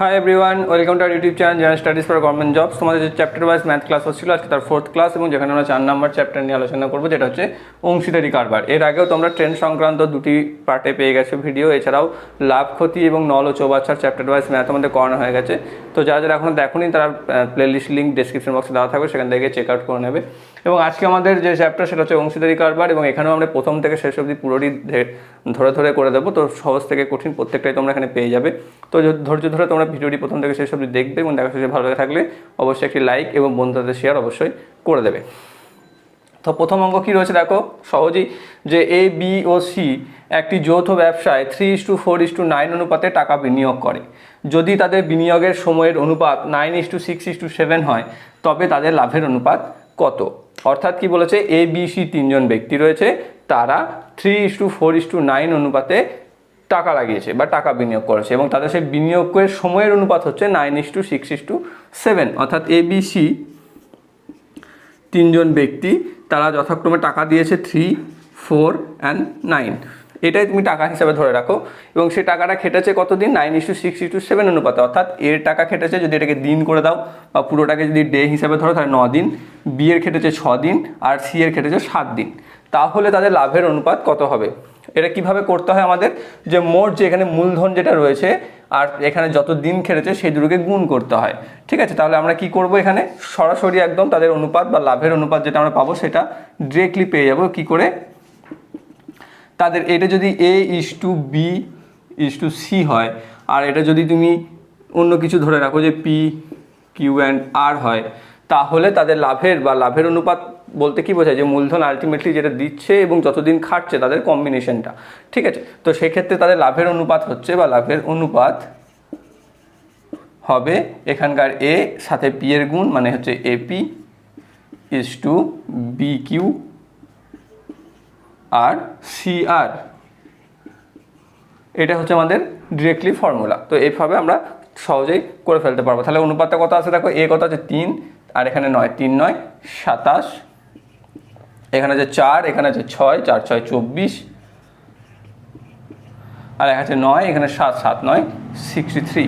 Hi everyone welcome to YouTube channel general studies for government jobs তোমাদের যে chapter wise math class হচ্ছিল, আজকে তার ফোর্থ ক্লাস এবং যেখানে আমরা চার নাম্বার চ্যাপ্টার নিয়ে আলোচনা করব, যেটা হচ্ছে অংশীদারি কারবার। এর আগেও তোমরা ট্রেন সংক্রান্ত দুটি পার্টে পেয়ে গেছো ভিডিও এছাড়াও লাভ, ক্ষতি এবং নল ও চৌবাচ্চার চ্যাপ্টার ওয়াইজ ম্যাথ আমাদের করানো হয়ে গেছে। তো যারা যারা এখনও দেখোনি, তারা প্লেলিস্ট লিঙ্ক ডিসক্রিপশন বক্সে দেওয়া থাকবে, সেখান থেকে চেক আউট করে নেবে। এবং আজকে আমাদের যে চ্যাপ্টার সেটা হচ্ছে অংশীদারি কারবার এবং এখানেও আমরা প্রথম থেকে শেষ অবধি পুরোটি ধরে ধরে করে দেবো। তো সহজ থেকে কঠিন প্রত্যেকটাই তোমরা এখানে পেয়ে যাবে। তো ধৈর্য ধরে তোমরা ভিডিওটি প্রথম থেকে শেষ অবধি দেখবে এবং দেখা শেষে ভালো থাকলে অবশ্যই একটি লাইক এবং বন্ধুদের শেয়ার অবশ্যই করে দেবে। তো প্রথম অঙ্ক কী রয়েছে দেখো? সহজেই যে এ বি ও সি একটি যৌথ ব্যবসায় three is to four is to nine অনুপাতে টাকা বিনিয়োগ করে। যদি তাদের বিনিয়োগের সময়ের অনুপাত nine is to six is to seven হয়, তবে তাদের লাভের অনুপাত কত? অর্থাৎ কি বলেছে? এ সি তিনজন ব্যক্তি রয়েছে, তারা three is to four is to nine অনুপাতে টাকা লাগিয়েছে বা টাকা বিনিয়োগ করেছে এবং তাদের সেই বিনিয়োগের সময়ের অনুপাত হচ্ছে nine is to six is to seven অর্থাৎ এ সি তিনজন ব্যক্তি, তারা যথাক্রমে টাকা দিয়েছে থ্রি ফোর অ্যান্ড নাইন এটাই তুমি টাকা হিসাবে ধরে রাখো। এবং সেই টাকাটা খেটেছে কতদিন? Nine is to six is to seven অনুপাতে। অর্থাৎ এর টাকা খেটেছে যদি এটাকে দিন করে দাও, বা পুরোটাকে যদি ডে হিসাবে ধরো, তাহলে ন দিন বি এর খেটেছে ছ দিন আর সি এর খেটেছে সাত দিন তাহলে তাদের লাভের অনুপাত কত হবে? এটা কীভাবে করতে হয় আমাদের? যে মোট যে এখানে মূলধন যেটা রয়েছে, আর এখানে যত দিন খেটেছে, সেই দুটোকে গুণ করতে হয়। ঠিক আছে? তাহলে আমরা কি করব এখানে? সরাসরি একদম তাদের অনুপাত বা লাভের অনুপাত যেটা আমরা পাবো, সেটা ডিরেক্টলি পেয়ে যাব। কি করে? তাদের, এটা যদি A is to B is to C হয়, আর এটা যদি তুমি অন্য কিছু ধরে রাখো যে পি কিউ অ্যান্ড আর হয়, তাহলে তাদের লাভের বা লাভের অনুপাত বলতে কি বোঝায়? যে মূলধন আলটিমেটলি যেটা দিচ্ছে এবং যতদিন খাটছে তাদের কম্বিনেশনটা ঠিক আছে? তো সেক্ষেত্রে তাদের লাভের অনুপাত হচ্ছে বা লাভের অনুপাত হবে এখানকার এ সাথে পি এর গুণ মানে হচ্ছে AP is to B Q R C আর এটা হচ্ছে আমাদের ডিরেক্টলি ফর্মুলা তো এইভাবে আমরা সহজেই করে ফেলতে পারব। তাহলে অনুপাতটা কত আছে? দেখো এ কত আছে? তিন। আর এখানে নয়, তিন নয়, সাতাশ। এখানে আছে চার, এখানে আছে ছয়, চার, ছয়, চব্বিশ। আর এখানে আছে নয়, এখানে সাত সাত নয় সিক্সটি থ্রি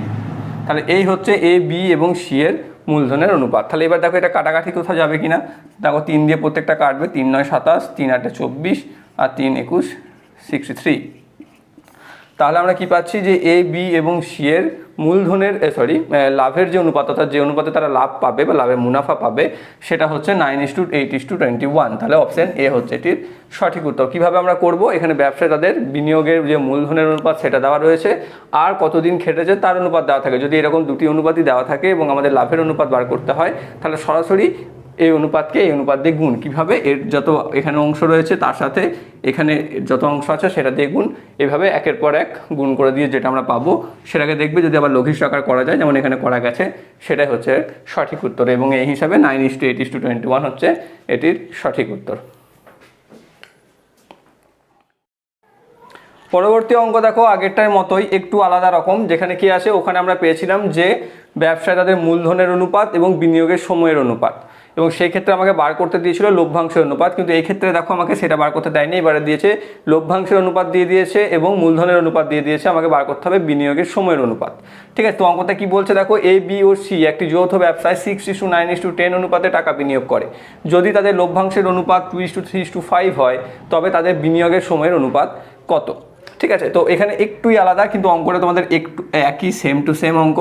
তাহলে এই হচ্ছে এ বি এবং সি এর মূলধনের অনুপাত। তাহলে এবার দেখো এটা কাটাকাটি কোথাও যাবে কিনা? দেখো, তিন দিয়ে প্রত্যেকটা কাটবে, তিন নয়, সাতাশ, তিন আটে চব্বিশ আর তিন একুশ সিক্সটি থ্রি তাহলে আমরা কি পাচ্ছি যে এ বি এবং সি এর মূলধনের সরি লাভের যে অনুপাত, অর্থাৎ যে অনুপাতে তারা লাভ পাবে বা লাভের মুনাফা পাবে, সেটা হচ্ছে nine is to eight is to twenty one তাহলে অপশন এ হচ্ছে এটির সঠিক উত্তর। কীভাবে আমরা করব? এখানে ব্যবসায় তাদের বিনিয়োগের যে মূলধনের অনুপাত, সেটা দেওয়া রয়েছে। আর কতদিন খেটেছে তার অনুপাত দেওয়া থাকে। যদি এরকম দুটি অনুপাতই দেওয়া থাকে এবং আমাদের লাভের অনুপাত বার করতে হয়, তাহলে সরাসরি এই অনুপাতকে এই অনুপাত দিয়ে গুণ। কীভাবে? এর যত এখানে অংশ রয়েছে, তার সাথে এখানে যত অংশ আছে, সেটা দিয়ে গুণ। এভাবে একের পর এক গুণ করে দিয়ে যেটা আমরা পাবো, সেটাকে দেখবে যদি আবার লঘিষ্ঠ আকার করা যায়, যেমন এখানে করা গেছে, সেটাই হচ্ছে সঠিক উত্তর। এবং এই হিসাবে nine is to eight is to twenty one হচ্ছে এটির সঠিক উত্তর। পরবর্তী অঙ্ক দেখো, আগেরটার মতোই একটু আলাদা রকম। যেখানে কি আছে, ওখানে আমরা পেয়েছিলাম যে ব্যবসায় তাদের মূলধনের অনুপাত এবং বিনিয়োগের সময়ের অনুপাত। এবং সেই ক্ষেত্রে আমাকে বার করতে দিয়েছিল লভ্যাংশের অনুপাত, কিন্তু এই ক্ষেত্রে দেখো আমাকে সেটা বার করতে দেয়নি, এবারে দিয়েছে লভ্যাংশের অনুপাত দিয়ে দিয়েছে এবং মূলধনের অনুপাত দিয়ে দিয়েছে, আমাকে বার করতে হবে বিনিয়োগের সময়ের অনুপাত। ঠিক আছে, তো অঙ্কটা কি বলছে দেখো এ বি ও সি একটি যৌথ ব্যবসায় six is to nine is to ten অনুপাতে টাকা বিনিয়োগ করে। যদি তাদের লভ্যাংশের অনুপাত two is to three is to five হয়, তবে তাদের বিনিয়োগের সময়ের অনুপাত কত? ঠিক আছে, তো এখানে একটুই আলাদা, কিন্তু অঙ্কটা তোমাদের একটু একই সেম টু সেম অঙ্ক।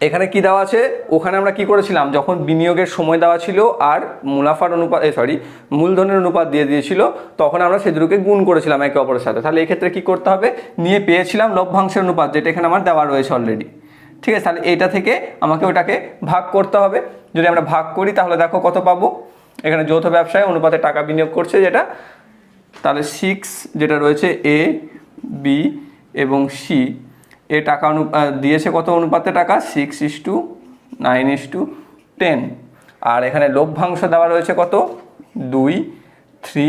এখানে কি দেওয়া আছে? ওখানে আমরা কি করেছিলাম? যখন বিনিয়োগের সময় দেওয়া ছিল আর মুনাফার অনুপাত সরি মূলধনের অনুপাত দিয়ে দিয়েছিল, তখন আমরা সে দুটোকে গুণ করেছিলাম একে অপরের সাথে। তাহলে এক্ষেত্রে কি করতে হবে? নিয়ে পেয়েছিলাম লভ্যাংশের অনুপাত, যেটা এখানে আমার দেওয়া রয়েছে অলরেডি ঠিক আছে? তাহলে এইটা থেকে আমাকে ওটাকে ভাগ করতে হবে। যদি আমরা ভাগ করি, তাহলে দেখো কত পাবো? এখানে যৌথ ব্যবসায় অনুপাতে টাকা বিনিয়োগ করছে যেটা? তাহলে সিক্স যেটা রয়েছে এ বি এবং সি এ টাকা অনু দিয়েছে কত অনুপাতে টাকা? Six is to nine is to ten আর এখানে লভ্যাংশ দেওয়া রয়েছে কত? দুই থ্রি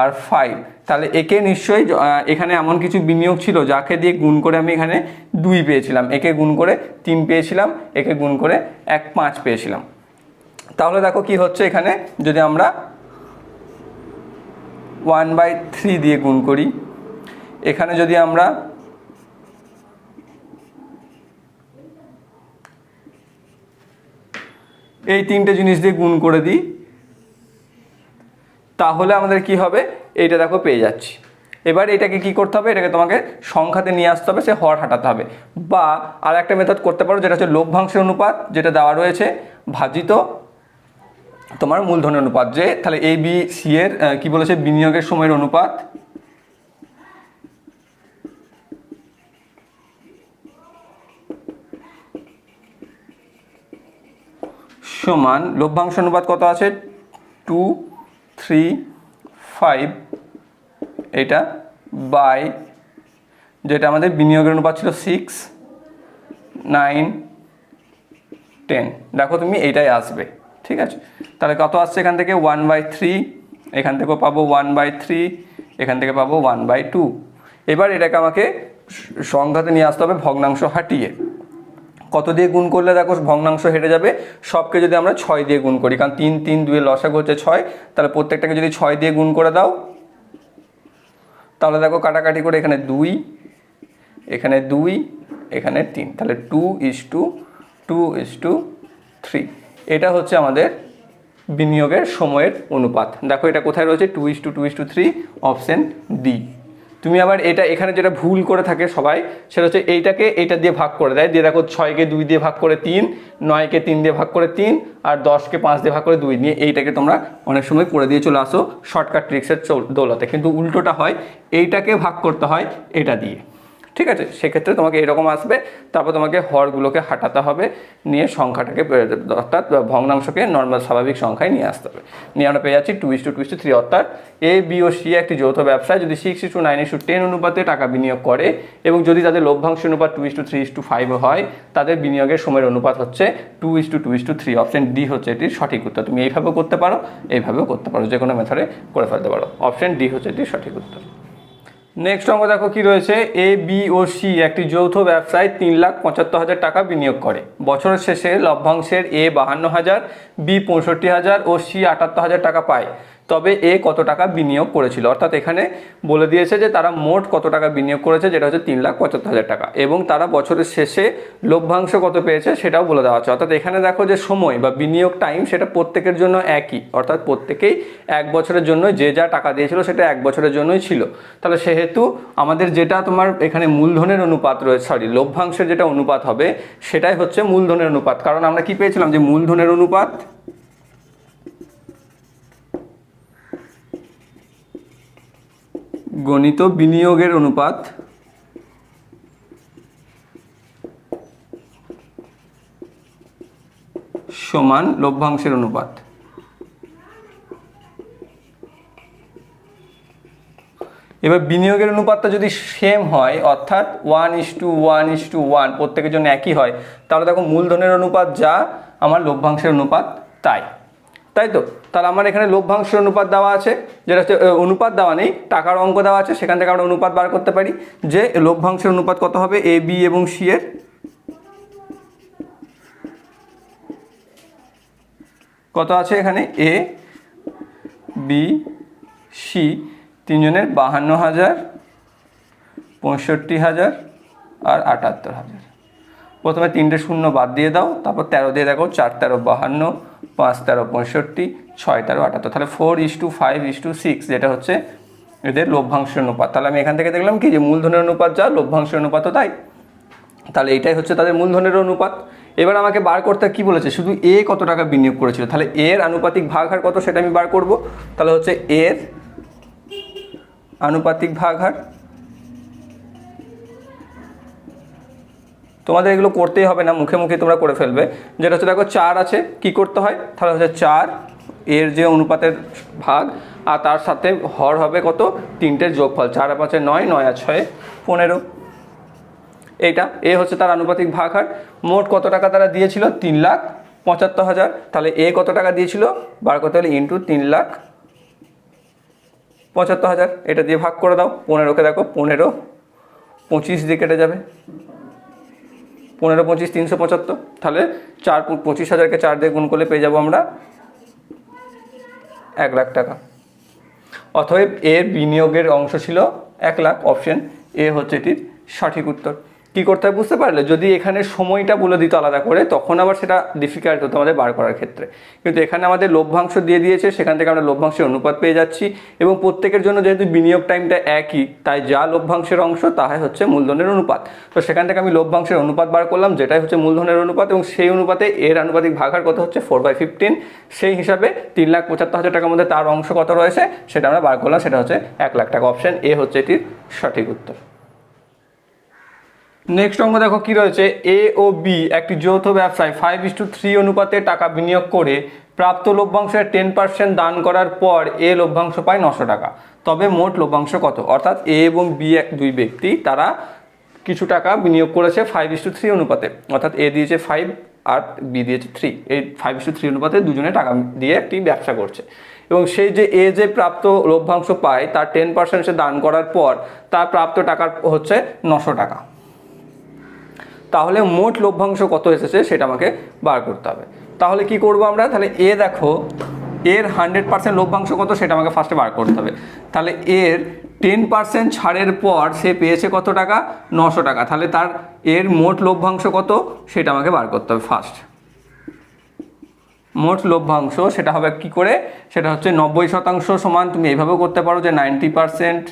আর ফাইভ তাহলে একে নিশ্চয়ই এখানে এমন কিছু বিনিয়োগ ছিল যাকে দিয়ে গুণ করে আমি এখানে দুই পেয়েছিলাম। একে গুণ করে তিন পেয়েছিলাম, একে গুণ করে এক পাঁচ পেয়েছিলাম। তাহলে দেখো কি হচ্ছে এখানে? যদি আমরা ওয়ান বাই থ্রি দিয়ে গুণ করি, এখানে যদি আমরা এই তিনটে জিনিস দিয়ে গুণ করে দিই, তাহলে আমাদের কি হবে? এইটা দেখো পেয়ে যাচ্ছি। এবার এটাকে কি করতে হবে? এটাকে তোমাকে সংখ্যাতে নিয়ে আসতে হবে, সে হর হাঁটাতে হবে। বা আর একটা মেথড করতে পারো, যেটা হচ্ছে লভ্যাংশের অনুপাত, যেটা দেওয়া রয়েছে, ভাজিত তোমার মূলধনের অনুপাত। যে তাহলে এ বি সি এর কি বলেছে? বিনিয়োগের সময়ের অনুপাত সমান, লভ্যাংশ অনুপাত কত আছে? টু থ্রি ফাইভ এটা বাই যেটা আমাদের বিনিয়োগের অনুপাত ছিল সিক্স নাইন টেন দেখো তুমি, এইটাই আসবে, ঠিক আছে? তাহলে কত আসছে এখান থেকে? ওয়ান বাই থ্রি এখান থেকেও পাবো ওয়ান বাই থ্রি এখান থেকে পাবো ওয়ান বাই টু এবার এটাকে আমাকে স- সংখ্যাতে নিয়ে আসতে হবে ভগ্নাংশ হাঁটিয়ে। কত দিয়ে গুণ করলে দেখো ভগ্নাংশ হেঁটে যাবে? সবকে যদি আমরা ছয় দিয়ে গুণ করি, কারণ তিন তিন, দুয়ে লসাগু হচ্ছে ছয়, তাহলে প্রত্যেকটাকে যদি ছয় দিয়ে গুণ করে দাও, তাহলে দেখো কাটাকাটি করে এখানে দুই এখানে দুই, এখানে তিন, তাহলে two is to two is to three এটা হচ্ছে আমাদের বিনিয়োগের সময়ের অনুপাত। দেখো এটা কোথায় রয়েছে? Two is to two is to three option D তুমি আবার এটা এখানে যেটা ভুল করে থাকে সবাই, সেটা হচ্ছে এইটাকে এইটা দিয়ে ভাগ করে দেয়। দিয়ে দেখো ছয়কে দুই দিয়ে ভাগ করে তিন, নয়কে তিন দিয়ে ভাগ করে তিন, আর দশকে পাঁচ দিয়ে ভাগ করে দুই। নিয়ে এইটাকে তোমরা অনেক সময় করে দিয়ে চলে আসো। শর্টকাট ট্রিক্সের দৌলতে। কিন্তু উল্টোটা হয়, এইটাকে ভাগ করতে হয়, এটা দিয়ে। ঠিক আছে? সেক্ষেত্রে তোমাকে এরকম আসবে। তারপর তোমাকে হরগুলোকে হাঁটাতে হবে। নিয়ে সংখ্যাটাকে অর্থাৎ ভগ্নাংশকে নর্মাল স্বাভাবিক সংখ্যায় নিয়ে আসতে হবে। নিয়ে আমরা পেয়ে যাচ্ছি two is to two is to three অর্থাৎ এ বি ও সি একটি যৌথ ব্যবসায় যদি six is to nine is to ten অনুপাতে টাকা বিনিয়োগ করে এবং যদি তাদের লভ্যাংশ অনুপাত two is to three is to five হয়, তাদের বিনিয়োগের সময়ের অনুপাত হচ্ছে two is to two is to three option D হচ্ছে এটির সঠিক উত্তর। তুমি এইভাবেও করতে পারো, এইভাবেও করতে পারো। যে কোনো মেথডে করে ফেলতে পারো। অপশন ডি হচ্ছে এটির সঠিক উত্তর। নেক্সট অঙ্ক দেখো কি রয়েছে? এ বি ও সি একটি যৌথ ব্যবসায় তিন লাখ পঁচাত্তর হাজার টাকা বিনিয়োগ করে। বছরের শেষে লভ্যাংশের এ বাহান্ন হাজার বি পঁয়ষট্টি হাজার ও সি আটাত্তর হাজার টাকা পায়। তবে এ কত টাকা বিনিয়োগ করেছিল? অর্থাৎ এখানে বলে দিয়েছে যে তারা মোট কত টাকা বিনিয়োগ করেছে, যেটা হচ্ছে তিন লাখ পঁচাত্তর হাজার টাকা। এবং তারা বছরের শেষে লভ্যাংশ কত পেয়েছে সেটাও বলে দেওয়া আছে। অর্থাৎ এখানে দেখো যে সময় বা বিনিয়োগ টাইম সেটা প্রত্যেকের জন্য একই। অর্থাৎ প্রত্যেকেই এক বছরের জন্য যে যা টাকা দিয়েছিল সেটা এক বছরের জন্যই ছিল। তাহলে সেহেতু আমাদের যেটা তোমার এখানে মূলধনের অনুপাত রয়েছে সরি লভ্যাংশের যেটা অনুপাত হবে সেটাই হচ্ছে মূলধনের অনুপাত। কারণ আমরা কি পেয়েছিলাম যে মূলধনের অনুপাত? গণিত বিনিয়োগের অনুপাত? সমান লভ্যাংশের অনুপাত। এবার বিনিয়োগের অনুপাতটা যদি সেম হয়, অর্থাৎ one is to one is to one প্রত্যেকের জন্য একই হয়, তাহলে দেখো মূলধনের অনুপাত যা, আমার লভ্যাংশের অনুপাত তাই। তাই তো তাহলে আমার এখানে লভ্যাংশের অনুপাত দেওয়া আছে, যেটা হচ্ছে অনুপাত দেওয়া নেই, টাকার অঙ্ক দেওয়া আছে, সেখান থেকে আমরা অনুপাত বার করতে পারি, যে লভ্যাংশের অনুপাত কত হবে? এ বি এবং সি এর? কত আছে এখানে? এ বি সি তিনজনের বাহান্ন হাজার, পঁয়ষট্টি হাজার আর আটাত্তর হাজার। প্রথমে তিনটে শূন্য বাদ দিয়ে দাও, তারপর তেরো দিয়ে দেখো, চার তেরো বাহান্ন পাঁচ তেরো, পঁয়ষট্টি, ছয় তেরো আটাত্তর তাহলে four is to five is to six যেটা হচ্ছে এদের লভ্যাংশের অনুপাত। তাহলে আমি এখান থেকে দেখলাম কি যে মূলধনের অনুপাত যা, লভ্যাংশের অনুপাতও তাই। তাহলে এইটাই হচ্ছে তাদের মূলধনের অনুপাত। এবার আমাকে বার করতে কি বলেছে? শুধু এ কত টাকা বিনিয়োগ করেছিল? তাহলে এর আনুপাতিক ভাগ হার কত সেটা আমি বার করব? তাহলে হচ্ছে এর আনুপাতিক ভাগ হার তোমাদের এগুলো করতেই হবে না, মুখে মুখে তোমরা করে ফেলবে। যেটা হচ্ছে, দেখো, চার আছে, কি করতে হয়? তাহলে হচ্ছে চার, এর যে অনুপাতের ভাগ, আর তার সাথে হর হবে কত? তিনটের যোগফল, চার আর পাঁচে নয় নয় আর ছয়ে, পনেরো। এইটা, এ হচ্ছে তার আনুপাতিক ভাগ হার। মোট কত টাকা তারা দিয়েছিল? তিন লাখ পঁচাত্তর হাজার। তাহলে এ কত টাকা দিয়েছিল? বার করতে হলে ইন্টু তিন লাখ পঁচাত্তর হাজার। এটা দিয়ে ভাগ করে দাও, পনেরোকে দেখো, পনেরো, পঁচিশ দিয়ে কেটে যাবে। পনেরো, পঁচিশ, তিনশো পঁচাত্তর। তাহলে চার পঁচিশ হাজারকে চার দিয়ে গুণ করলে পেয়ে যাব আমরা এক লাখ টাকা। অতএব এর বিনিয়োগের অংশ ছিল এক লাখ। অপশন এ হচ্ছে এটির সঠিক উত্তর। কি করতে হবে বুঝতে পারলে? যদি এখানে সময়টা বলে দিত আলাদা করে, তখন আবার সেটা ডিফিকাল্ট হতো আমাদের বার করার ক্ষেত্রে। কিন্তু এখানে আমাদের লভ্যাংশ দিয়ে দিয়েছে, সেখান থেকে আমরা লভ্যাংশের অনুপাত পেয়ে যাচ্ছি। এবং প্রত্যেকের জন্য যেহেতু বিনিয়োগ টাইমটা একই, তাই যা লভ্যাংশের অংশ, তাহাই হচ্ছে মূলধনের অনুপাত। তো সেখান থেকে আমি লভ্যাংশের অনুপাত বার করলাম, যেটাই হচ্ছে মূলধনের অনুপাত, এবং সেই অনুপাতে এর আনুপাতিক ভাগার কত হচ্ছে ফোর বাই ফিফটিন সেই হিসাবে তিন লাখ পঁচাত্তর হাজার টাকার মধ্যে তার অংশ কত রয়েছে, সেটা আমরা বার করলাম, সেটা হচ্ছে এক লাখ টাকা। অপশন এ হচ্ছে এটির সঠিক উত্তর। নেক্সট অঙ্ক দেখো কি রয়েছে? এ ও বি একটি যৌথ ব্যবসায় ফাইভ ইস টু থ্রি অনুপাতে টাকা বিনিয়োগ করে প্রাপ্ত লভ্যাংশের টেন পার্সেন্ট দান করার পর এ লভ্যাংশ পায় নশো টাকা। তবে মোট লভ্যাংশ কত? অর্থাৎ এ এবং বি এক দুই ব্যক্তি, তারা কিছু টাকা বিনিয়োগ করেছে ফাইভ ইস টু থ্রি অনুপাতে। অর্থাৎ এ দিয়েছে ফাইভ আর বি দিয়েছে থ্রি এই ফাইভ ইস টু থ্রি অনুপাতে দুজনে টাকা দিয়ে একটি ব্যবসা করছে। এবং সেই যে এ যে প্রাপ্ত লভ্যাংশ পায়, তার টেন পার্সেন্ট সে দান করার পর তার প্রাপ্ত টাকার হচ্ছে নশো টাকা। তাহলে মোট লভ্যাংশ কত এসেছে সেটা আমাকে বার করতে হবে। তাহলে কি করব আমরা? তাহলে এ দেখো, এর হান্ড্রেড পার্সেন্ট লভ্যাংশ কত সেটা আমাকে ফার্স্টে বার করতে হবে। তাহলে এর টেন পার্সেন্ট ছাড়ের পর সে পেয়েছে কত টাকা? নশো টাকা। তাহলে তার এর মোট লভ্যাংশ কত? সেটা আমাকে বার করতে হবে ফার্স্ট মোট লভ্যাংশ সেটা হবে কি করে? সেটা হচ্ছে নব্বই শতাংশ সমান তুমি এইভাবেও করতে পারো যে নাইনটি পার্সেন্ট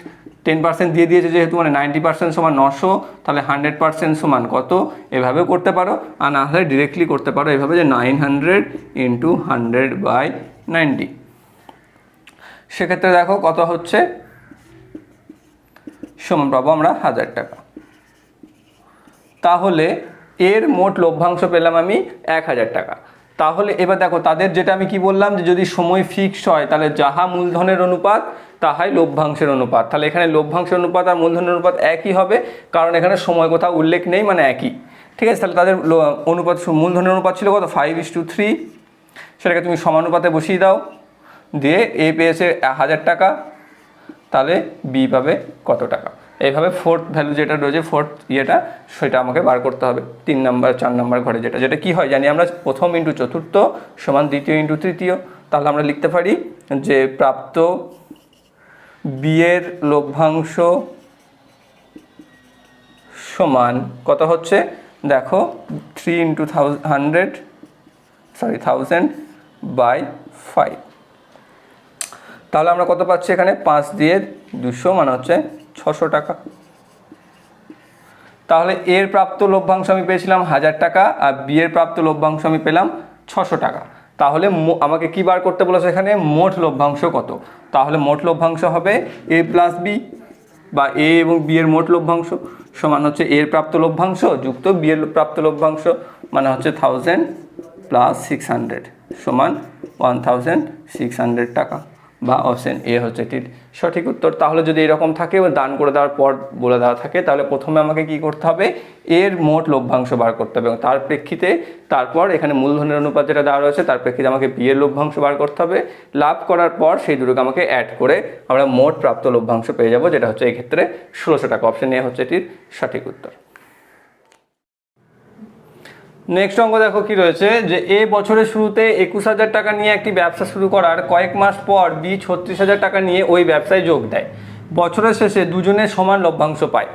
টেন পার্সেন্ট দিয়ে দিয়েছে যেহেতু মানে নাইনটি পার্সেন্ট সমান নশো, তাহলে হান্ড্রেড পার্সেন্ট সমান কত? এভাবেও করতে পারো, আর না হলে ডিরেক্টলি করতে পারো, এভাবে যে nine hundred into hundred by ninety সেক্ষেত্রে দেখো কত হচ্ছে? সমান পাবো আমরা হাজার টাকা। তাহলে এর মোট লভ্যাংশ পেলাম আমি এক হাজার টাকা। তাহলে এবার দেখো, তাদের যেটা আমি কি বললাম যে যদি সময় ফিক্স হয়, তাহলে যাহা মূলধনের অনুপাত, তাহাই লভ্যাংশের অনুপাত। তাহলে এখানে লভ্যাংশের অনুপাত আর মূলধনের অনুপাত একই হবে, কারণ এখানে সময় কোথাও উল্লেখ নেই মানে একই। ঠিক আছে, তাহলে তাদের অনুপাত, মূলধনের অনুপাত ছিল কত? ফাইভ ইস টু থ্রি সেটাকে তুমি সমানুপাতে বসিয়ে দাও। দিয়ে এ পেয়েছে হাজার টাকা, তাহলে বি পাবে কত টাকা? এইভাবে ফোর্থ ভ্যালু যেটা রয়েছে ফোর্থ ইয়েটা, সেটা আমাকে বার করতে হবে। তিন নাম্বার, চার নাম্বার ঘরে যেটা। যেটা কি হয়, জানি আমরা প্রথম ইন্টু চতুর্থ সমান দ্বিতীয় ইন্টু তৃতীয়। তাহলে আমরা লিখতে পারি যে প্রাপ্ত বিয়ের লভ্যাংশ সমান কত হচ্ছে? দেখো three into hundred sorry thousand by five তাহলে আমরা কত পাচ্ছি এখানে? পাঁচ দিয়ে দুশো মানে হচ্ছে ছশো টাকা। তাহলে এর প্রাপ্ত লভ্যাংশ আমি পেয়েছিলাম হাজার টাকা আর বিয়ের প্রাপ্ত লভ্যাংশ আমি পেলাম ছশো টাকা। তাহলে আমাকে কি বার করতে বলেছে এখানে? মোট লভ্যাংশ কত? তাহলে মোট লভ্যাংশ হবে এ প্লাস বি বা এ এবং বি এর মোট লভ্যাংশ সমান হচ্ছে এর প্রাপ্ত লভ্যাংশ যুক্ত বি এর প্রাপ্ত লভ্যাংশ মানে হচ্ছে থাউজেন্ড প্লাস সিক্স হান্ড্রেড সমান ওয়ান থাউজেন্ড সিক্স হান্ড্রেড টাকা। বা অপশন এ হচ্ছে এটির সঠিক উত্তর। তাহলে যদি এরকম থাকে, দান করে দেওয়ার পর বলে দেওয়া থাকে, তাহলে প্রথমে আমাকে কি করতে হবে? এর মোট লভ্যাংশ বার করতে হবে এবং তার প্রেক্ষিতে তারপর এখানে মূলধনের অনুপাত যেটা দেওয়া রয়েছে, তার প্রেক্ষিতে আমাকে বি এর লভ্যাংশ বার করতে হবে। লাভ করার পর সেই দুটোকে আমাকে অ্যাড করে আমরা মোট প্রাপ্ত লভ্যাংশ পেয়ে যাব, যেটা হচ্ছে এই ক্ষেত্রে ষোলোশো টাকা। অপশন এ হচ্ছে এটির সঠিক উত্তর। নেক্সট অঙ্ক দেখো কি রয়েছে, যে এ বছরের শুরুতে একুশ হাজার টাকা নিয়ে একটি ব্যবসা শুরু করার কয়েক মাস পর বি ছত্রিশ হাজার টাকা নিয়ে ওই ব্যবসায় যোগ দেয়। বছরের শেষে দুজনে সমান লভ্যাংশ পায়।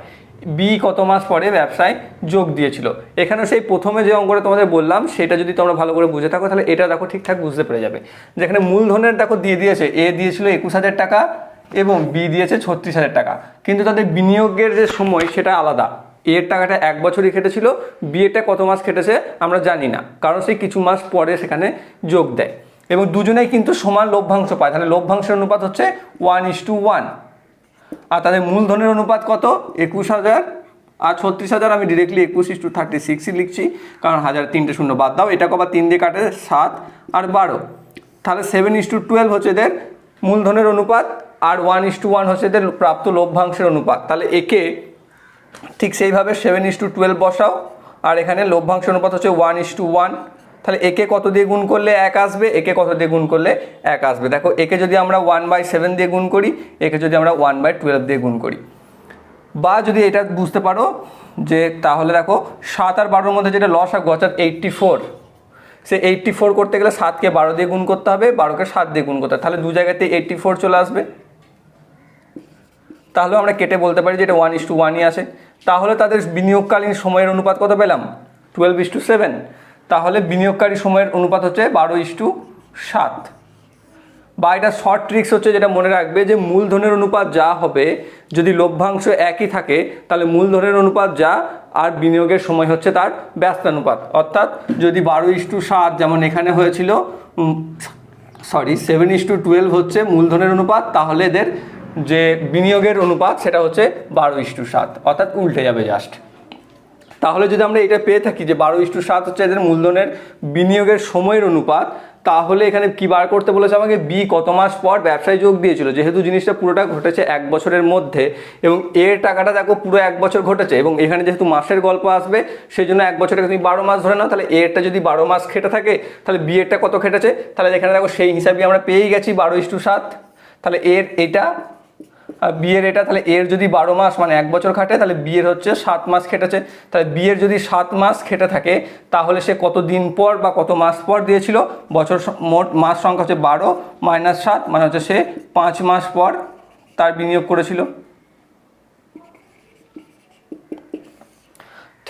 বি কত মাস পরে ব্যবসায় যোগ দিয়েছিল। এখানে সেই প্রথমে যে অঙ্কটা তোমাদের বললাম, সেটা যদি তোমরা ভালো করে বুঝে থাকো, তাহলে এটা দেখো ঠিকঠাক বুঝতে পেরে যাবে। যেখানে মূলধনের দেখো দিয়ে দিয়েছে এ দিয়েছিল একুশ হাজার টাকা এবং বি দিয়েছে ছত্রিশ হাজার টাকা। কিন্তু তাদের বিনিয়োগের যে সময়, সেটা আলাদা। এর টাকাটা এক বছরই কেটেছিল বিয়েটা কত মাস কেটেছে আমরা জানি না, কারণ সেই কিছু মাস পরে সেখানে যোগ দেয়। এবং দুজনেই কিন্তু সমান লভ্যাংশ পায়, তাহলে লভ্যাংশের অনুপাত হচ্ছে ওয়ান ইস টু ওয়ান আর তাদের মূলধনের অনুপাত কত? একুশ হাজার। আর ছত্রিশ হাজার আমি ডিরেক্টলি একুশ ইস টু থার্টি সিক্সই লিখছি, কারণ হাজার তিনটে শূন্য বাদ দাও, এটাকে আবার তিন দিয়ে কাটে সাত আর বারো। তাহলে সেভেন ইস টু টুয়েলভ হচ্ছে এদের মূলধনের অনুপাত, আর ওয়ান ইস টু ওয়ান হচ্ছে এদের প্রাপ্ত লভ্যাংশের অনুপাত। তাহলে একে ঠিক সেইভাবে সেভেন ইস টু টুয়েলভ বসাও, আর এখানে লভ্যাংশ অনুপাত হচ্ছে ওয়ান ইস টু ওয়ান তাহলে একে কত দিয়ে গুণ করলে এক আসবে? একে কত দিয়ে গুণ করলে এক আসবে? দেখো, একে যদি আমরা ওয়ান বাই সেভেন দিয়ে গুণ করি, একে যদি আমরা ওয়ান বাই টুয়েলভ দিয়ে গুণ করি। বা যদি এটা বুঝতে পারো যে, তাহলে দেখো, সাত আর বারোর মধ্যে যেটা লস আর অর্থাৎ এইট্টি ফোর সে এইট্টি ফোর করতে গেলে সাতকে বারো দিয়ে গুণ করতে হবে, বারোকে সাত দিয়ে গুণ করতে হবে। তাহলে দু জায়গাতে এইট্টি ফোর চলে আসবে। তাহলেও আমরা কেটে বলতে পারি যে এটা ওয়ান ইস টু ওয়ানই আসে তাহলে তাদের বিনিয়োগকালীন সময়ের অনুপাত কত পেলাম? টুয়েলভ ইস টু সেভেন তাহলে বিনিয়োগকারী সময়ের অনুপাত হচ্ছে বারো ইস টু সাত। বা এটা শর্ট ট্রিক্স হচ্ছে যেটা মনে রাখবে যে মূলধনের অনুপাত যা হবে, যদি লভ্যাংশ একই থাকে, তাহলে মূলধনের অনুপাত যা আর বিনিয়োগের সময় হচ্ছে তার ব্যস্তানুপাত। অর্থাৎ যদি বারো ইস টু সাত যেমন এখানে হয়েছিল sorry seven is to twelve হচ্ছে মূলধনের অনুপাত, তাহলে এদের যে বিনিয়োগের অনুপাত সেটা হচ্ছে বারো ইস টু সাত, অর্থাৎ উল্টে যাবে জাস্ট তাহলে যদি আমরা এটা পেয়ে থাকি যে বারো ইস্টু সাত হচ্ছে এদের মূলধনের বিনিয়োগের সময়ের অনুপাত, তাহলে এখানে কি বার করতে বলেছে আমাকে? বি কত মাস পর ব্যবসায় যোগ দিয়েছিল, যেহেতু জিনিসটা পুরোটা ঘটেছে এক বছরের মধ্যে, এবং এর টাকাটা দেখো পুরো এক বছর ঘটেছে, এবং এখানে যেহেতু মাসের গল্প আসবে সেই জন্য এক বছরে তুমি বারো মাস ধরে নাও, তাহলে এরটা যদি বারো মাস খেটে থাকে, তাহলে বি এরটা কত খেটেছে? তাহলে এখানে দেখো সেই হিসাবে আমরা পেয়েই গেছি বারো ইস্টু সাত। তাহলে এর, এটা বিয়ের এটা তাহলে এর যদি বারো মাস মানে এক বছর খাটে, তাহলে বিয়ের হচ্ছে সাত মাস খেটেছে। তাহলে বিয়ের যদি সাত মাস খেটে থাকে, তাহলে সে কত দিন পর বা কত মাস পর দিয়েছিল? বছর মোট মাস সংখ্যা হচ্ছে বারো মাইনাস সাত মানে হচ্ছে সে পাঁচ মাস পর তার বিনিয়োগ করেছিল।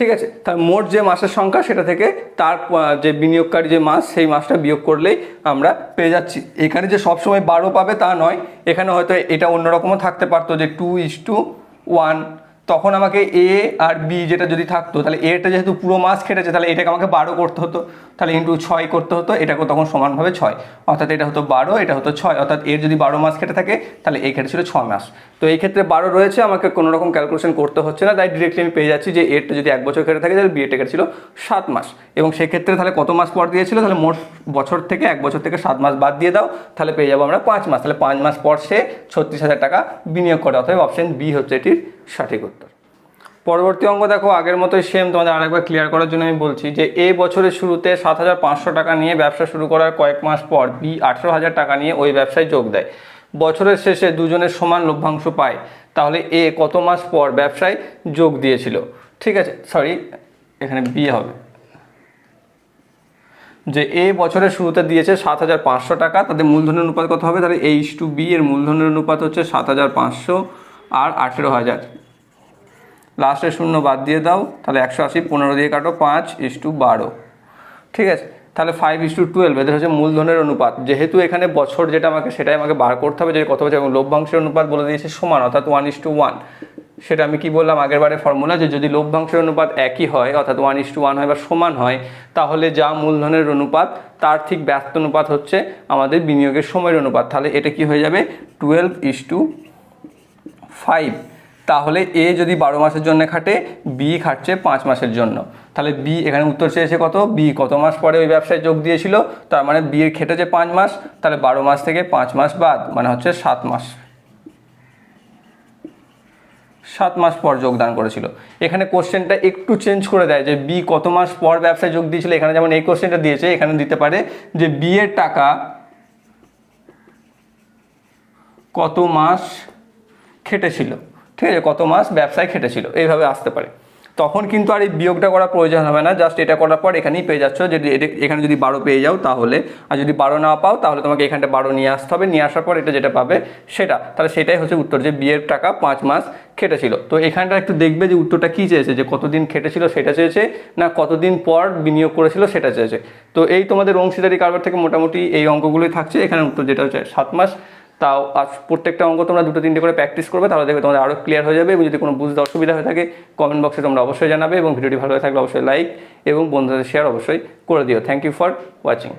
ঠিক আছে তার মোট যে মাসের সংখ্যা সেটা থেকে তার যে বিনিয়োগকারী যে মাস, সেই মাসটা বিয়োগ করলেই আমরা পেয়ে যাচ্ছি। এখানে যে সবসময় বারো পাবে তা নয়, এখানে হয়তো এটা অন্যরকমও থাকতে পারতো যে টু ইস টু ওয়ান তখন আমাকে এ আর বি যেটা যদি থাকতো, তাহলে এটা যেহেতু পুরো মাস খেটেছে, তাহলে এটাকে আমাকে বারো করতে হতো। তাহলে ইন্টু ছয় করতে হতো এটাকে তখন সমানভাবে ছয়। অর্থাৎ এটা হতো বারো, এটা হতো ছয়। অর্থাৎ এর যদি বারো মাস খেটে থাকে, তাহলে এই ক্ষেত্রে ছিল ছ মাস। তো এই ক্ষেত্রে বারো রয়েছে, আমাকে কোনো রকম ক্যালকুলেশন করতে হচ্ছে না। তাই ডিরেক্টলি আমি পেয়ে যাচ্ছি যে এরটা যদি এক বছর খেটে থাকে, তাহলে বিয়েটা কেটেছিল সাত মাস। এবং সেক্ষেত্রে তাহলে কত মাস পর দিয়েছিল? তাহলে মোট বছর থেকে, এক বছর থেকে সাত মাস বাদ দিয়ে দাও, তাহলে পেয়ে যাব আমরা পাঁচ মাস। তাহলে পাঁচ মাস পর সে ছত্রিশ হাজার টাকা বিনিয়োগ করে। অথবা অপশন বি হচ্ছে এটির সঠিক উত্তর। পরবর্তী অঙ্ক দেখো, আগের মতোই সেম তোমাদের আরেকবার ক্লিয়ার করার জন্য আমি বলছি যে, এ বছরের শুরুতে সাত হাজার পাঁচশো টাকা নিয়ে ব্যবসা শুরু করার কয়েক মাস পর বি আঠেরো হাজার টাকা নিয়ে ওই ব্যবসায় যোগ দেয়। বছরের শেষে দুজনের সমান লভ্যাংশ পায়। তাহলে এ কত মাস পর ব্যবসায় যোগ দিয়েছিল? ঠিক আছে সরি এখানে বি হবে। যে এ বছরের শুরুতে দিয়েছে সাত হাজার পাঁচশো টাকা, তাদের মূলধনের অনুপাত কত হবে? তাহলে এইচ টু বি এর মূলধনের অনুপাত হচ্ছে সাত হাজার পাঁচশো আর আঠেরো হাজার। লাস্টে শূন্য বাদ দিয়ে দাও, তাহলে একশো আশি, পনেরো দিয়ে কাটো, পাঁচ ইস টু বারো। ঠিক আছে? তাহলে ফাইভ ইস টু টুয়েলভ এদের হচ্ছে মূলধনের অনুপাত। যেহেতু এখানে বছর যেটা আমাকে, সেটাই আমাকে বার করতে হবে, যে কত বছর এবং লভ্যাংশের অনুপাত বলে দিয়েছে সমান, অর্থাৎ ওয়ান ইস টু ওয়ান সেটা আমি কি বললাম আগের বারে ফর্মুলা যে যদি লভ্যাংশের অনুপাত একই হয়, অর্থাৎ ওয়ান ইস টু ওয়ান হয় বা সমান হয়, তাহলে যা মূলধনের অনুপাত, তার ঠিক ব্যস্ত অনুপাত হচ্ছে আমাদের বিনিয়োগের সময়ের অনুপাত। তাহলে এটা কি হয়ে যাবে? টুয়েলভ ইস টু ফাইভ তাহলে এ যদি বারো মাসের জন্য খাটে বি খাটছে পাঁচ মাসের জন্য। তাহলে বি এখানে উত্তর চেয়েছে কত? বি কত মাস পরে ওই ব্যবসায় যোগ দিয়েছিল? তার মানে বি এর খেটেছে পাঁচ মাস, তাহলে বারো মাস থেকে পাঁচ মাস বাদ মানে হচ্ছে সাত মাস। সাত মাস পর যোগদান করেছিল। এখানে কোশ্চেনটা একটু চেঞ্জ করে দেয় যে বি কত মাস পর ব্যবসায় যোগ দিয়েছিল? এখানে যেমন এই কোশ্চেনটা দিয়েছে এখানে দিতে পারে যে বি এর টাকা কত মাস খেটেছিল? ঠিক আছে কত মাস ব্যবসায় খেটেছিল, এইভাবে আসতে পারে। তখন কিন্তু আর এই বিয়োগটা করার প্রয়োজন হবে না জাস্ট এটা করার পর এখানেই পেয়ে যাচ্ছ, যদি এখানে যদি বারো পেয়ে যাও তাহলে, আর যদি বারো না পাও তাহলে তোমাকে এখানটা বারো নিয়ে আসতে হবে, নিয়ে আসার পর এটা যেটা পাবে সেটা। তাহলে সেটাই হচ্ছে উত্তর যে বিয়ের টাকা পাঁচ মাস খেটেছিল। তো এখানটা একটু দেখবে যে উত্তরটা কী চেয়েছে, যে কতদিন খেটেছিল সেটা চেয়েছে, না কতদিন পর বিনিয়োগ করেছিল সেটা চেয়েছে। তো এই তোমাদের অংশীদারি কারবার থেকে মোটামুটি এই অঙ্কগুলোই থাকছে। এখানে উত্তর যেটা হচ্ছে সাত মাস তাও আজ প্রত্যেকটা অঙ্ক তোমরা দুটো তিনটে করে প্র্যাকটিস করবে, তাহলে দেখবে তোমাদের আরও ক্লিয়ার হয়ে যাবে এবং যদি কোনো বুঝতে অসুবিধা হয়ে থাকে কমেন্ট বক্সে তোমরা অবশ্যই জানাবে এবং ভিডিওটি ভালো হয়ে থাকলে অবশ্যই লাইক এবং বন্ধুদের শেয়ার অবশ্যই করে দিও। Thank you for watching